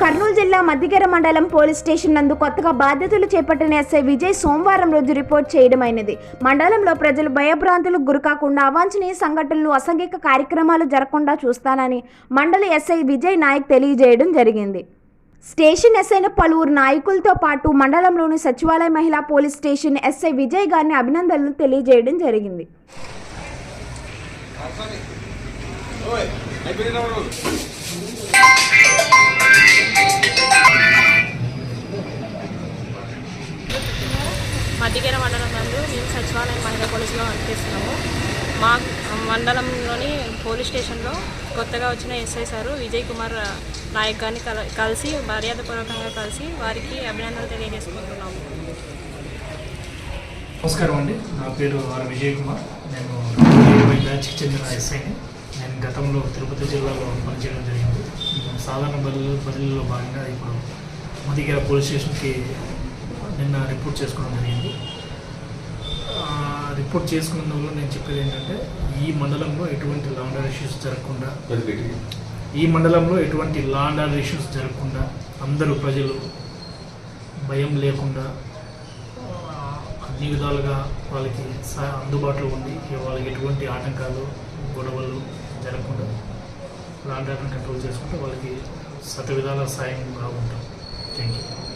కర్నూలు జిల్లా మద్దిగెర మండలం police station నందు కొత్తగా బాధ్యతలు చేపట్టిన ఎస్ఐ విజయ్ సోమవారం రోజు రిపోర్ట్ చేయడమైనది. మండలంలో ప్రజలు భయభ్రాంతులకు గురికాకుండా అవాంఛనీయ సంఘటనలు అసంఘిక కార్యక్రమాలు జరగకుండా చూస్తానని మండల ఎస్ఐ విజయ్ నాయక్ తెలియజేయడం జరిగింది. స్టేషన్ ఎస్ఐన పలువురు నాయకులతో పాటు మండలంలోని సచివాలయ మహిళా పోలీస్ స్టేషన్ ఎస్ఐ విజయ్ గారిని అభినందనలు తెలియజేయడం జరిగింది. మధ్యకేర మండలం నందు మేము సచివాలయం మహిళా పోలీసులో అనిపిస్తున్నాము మా మండలంలోని పోలీస్ స్టేషన్లో కొత్తగా వచ్చిన ఎస్ఐ సారు విజయ్ కుమార్ నాయక్ గారిని కల కలిసి మర్యాదపూర్వకంగా కలిసి వారికి అభినందనలు తెలియజేసుకుంటున్నాము. నమస్కారం అండి. నా పేరు ఆర్ విజయ్ కుమార్. నేను బ్యాచ్కి చెందిన ఎస్ఐని నేను గతంలో తిరుపతి జిల్లాలో పనిచేయడం జరిగింది. సాధారణ బదిలీ బదిలీలో భాగంగా ఇప్పుడు మదిగర పోలీస్ స్టేషన్కి నిన్న రిపోర్ట్ చేసుకోవడం జరిగింది. రిపోర్ట్ చేసుకున్నందువల్ల నేను చెప్పేది ఏంటంటే ఈ మండలంలో ఎటువంటి లా అండ్ ఇష్యూస్ జరగకుండా ఈ మండలంలో ఎటువంటి లా అండ్ ఇష్యూస్ జరగకుండా అందరూ ప్రజలు భయం లేకుండా అన్ని విధాలుగా వాళ్ళకి అందుబాటులో ఉండి వాళ్ళకి ఎటువంటి ఆటంకాలు గొడవలు జరగకుండా లా అండ్ కంట్రోల్ చేసుకుంటే వాళ్ళకి సత విధాల సాయం బాగుంటాం థ్యాంక్ యూ